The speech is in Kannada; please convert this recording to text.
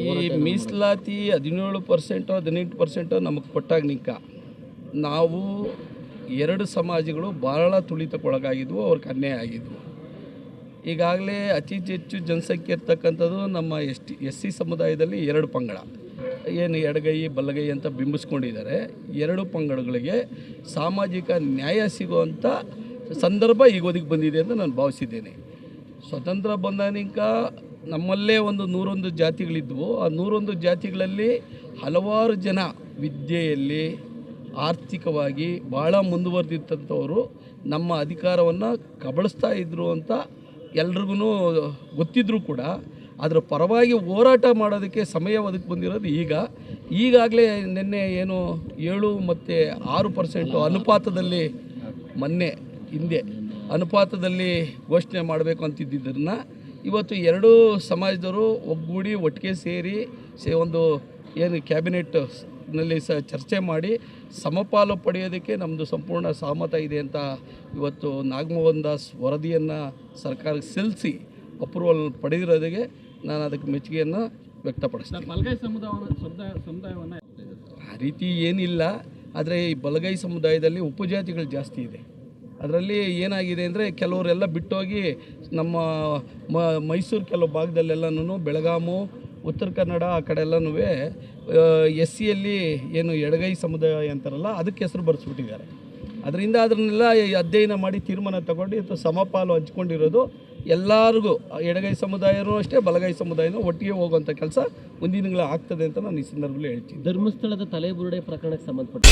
ಈ ಮೀಸಲಾತಿ ಹದಿನೇಳು ಪರ್ಸೆಂಟು ಹದಿನೆಂಟು ಪರ್ಸೆಂಟು ನಮಗೆ ಕೊಟ್ಟಾಗ ನಿಂಕ. ನಾವು ಎರಡು ಸಮಾಜಗಳು ಭಾಳ ತುಳಿತಕ್ಕೊಳಗಾಗಿದ್ವು ಅವ್ರಿಗೆ ಅನ್ಯಾಯ ಆಗಿದ್ವು. ಈಗಾಗಲೇ ಅತಿ ಹೆಚ್ಚು ಜನಸಂಖ್ಯೆ ಇರ್ತಕ್ಕಂಥದ್ದು ನಮ್ಮ ಎಸ್ ಟಿ ಎಸ್ ಸಿ ಸಮುದಾಯದಲ್ಲಿ ಎರಡು ಪಂಗಡ. ಏನು ಎಡಗೈ ಬಲಗೈ ಅಂತ ಬಿಂಬಿಸ್ಕೊಂಡಿದ್ದಾರೆ. ಎರಡು ಪಂಗಡಗಳಿಗೆ ಸಾಮಾಜಿಕ ನ್ಯಾಯ ಸಿಗುವಂಥ ಸಂದರ್ಭ ಈಗ ಒದಗಿ ಬಂದಿದೆ ಅಂತ ನಾನು ಭಾವಿಸಿದ್ದೇನೆ. ಸ್ವತಂತ್ರ ಬಂದಾನಿಕ ನಮ್ಮಲ್ಲೇ ಒಂದು ನೂರೊಂದು ಜಾತಿಗಳಿದ್ವು. ಆ ನೂರೊಂದು ಜಾತಿಗಳಲ್ಲಿ ಹಲವಾರು ಜನ ವಿದ್ಯೆಯಲ್ಲಿ ಆರ್ಥಿಕವಾಗಿ ಭಾಳ ಮುಂದುವರೆದಿದ್ದಂಥವರು ನಮ್ಮ ಅಧಿಕಾರವನ್ನು ಕಬಳಿಸ್ತಾ ಇದ್ರು ಅಂತ ಎಲ್ರಿಗೂ ಗೊತ್ತಿದ್ರು ಕೂಡ. ಅದರ ಪರವಾಗಿ ಹೋರಾಟ ಮಾಡೋದಕ್ಕೆ ಸಮಯ ಒದಗಿ ಬಂದಿರೋದು ಈಗ. ಈಗಾಗಲೇ ನಿನ್ನೆ ಏನು ಏಳು ಮತ್ತು ಆರು ಪರ್ಸೆಂಟು ಅನುಪಾತದಲ್ಲಿ ಮೊನ್ನೆ ಹಿಂದೆ ಅನುಪಾತದಲ್ಲಿ ಘೋಷಣೆ ಮಾಡಬೇಕು ಅಂತಿದ್ದದನ್ನ ಇವತ್ತು ಎರಡೂ ಸಮಾಜದವರು ಒಗ್ಗೂಡಿ ಒಟ್ಟಿಗೆ ಸೇರಿ ಸೇ ಒಂದು ಏನು ಕ್ಯಾಬಿನೆಟ್ನಲ್ಲಿ ಸ ಚರ್ಚೆ ಮಾಡಿ ಸಮಪಾಲು ಪಡೆಯೋದಕ್ಕೆ ನಮ್ಮದು ಸಂಪೂರ್ಣ ಸಹಮತ ಇದೆ ಅಂತ ಇವತ್ತು ನಾಗಮೋಹನ್ ದಾಸ್ ವರದಿಯನ್ನು ಸರ್ಕಾರಕ್ಕೆ ಸಲ್ಲಿಸಿ ಅಪ್ರೂವಲ್ ಪಡೆದಿರೋದಕ್ಕೆ ನಾನು ಅದಕ್ಕೆ ಮೆಚ್ಚುಗೆಯನ್ನು ವ್ಯಕ್ತಪಡಿಸ್ತೀನಿ. ಬಲಗೈ ಸಮುದಾಯ ಸಮುದಾಯವನ್ನು ಆ ರೀತಿ ಏನಿಲ್ಲ ಆದರೆ ಈ ಬಲಗೈ ಸಮುದಾಯದಲ್ಲಿ ಉಪಜಾತಿಗಳು ಜಾಸ್ತಿ ಇದೆ. ಅದರಲ್ಲಿ ಏನಾಗಿದೆ ಅಂದರೆ ಕೆಲವರೆಲ್ಲ ಬಿಟ್ಟೋಗಿ ನಮ್ಮ ಮೈಸೂರು ಕೆಲವು ಭಾಗದಲ್ಲೆಲ್ಲನೂ ಬೆಳಗಾಮು, ಉತ್ತರ ಕನ್ನಡ ಆ ಕಡೆ ಎಲ್ಲನೂ ಎಸ್ ಸಿಯಲ್ಲಿ ಏನು ಎಡಗೈ ಸಮುದಾಯ ಅಂತಾರಲ್ಲ, ಅದಕ್ಕೆ ಹೆಸರು ಬರೆಸ್ಬಿಟ್ಟಿದ್ದಾರೆ. ಅದರಿಂದ ಅದನ್ನೆಲ್ಲ ಅಧ್ಯಯನ ಮಾಡಿ ತೀರ್ಮಾನ ತಗೊಂಡು ಇವತ್ತು ಸಮಪಾಲು ಹಂಚ್ಕೊಂಡಿರೋದು ಎಲ್ಲರಿಗೂ, ಎಡಗೈ ಸಮುದಾಯನೂ ಅಷ್ಟೇ, ಬಲಗೈ ಸಮುದಾಯನೂ ಒಟ್ಟಿಗೆ ಹೋಗುವಂಥ ಕೆಲಸ ಮುಂದಿನ ಆಗ್ತದೆ ಅಂತ ನಾನು ಈ ಸಂದರ್ಭದಲ್ಲಿ ಹೇಳ್ತೀನಿ. ಧರ್ಮಸ್ಥಳದ ತಲೆಬುರುಡೆ ಪ್ರಕರಣಕ್ಕೆ ಸಂಬಂಧಪಟ್ಟ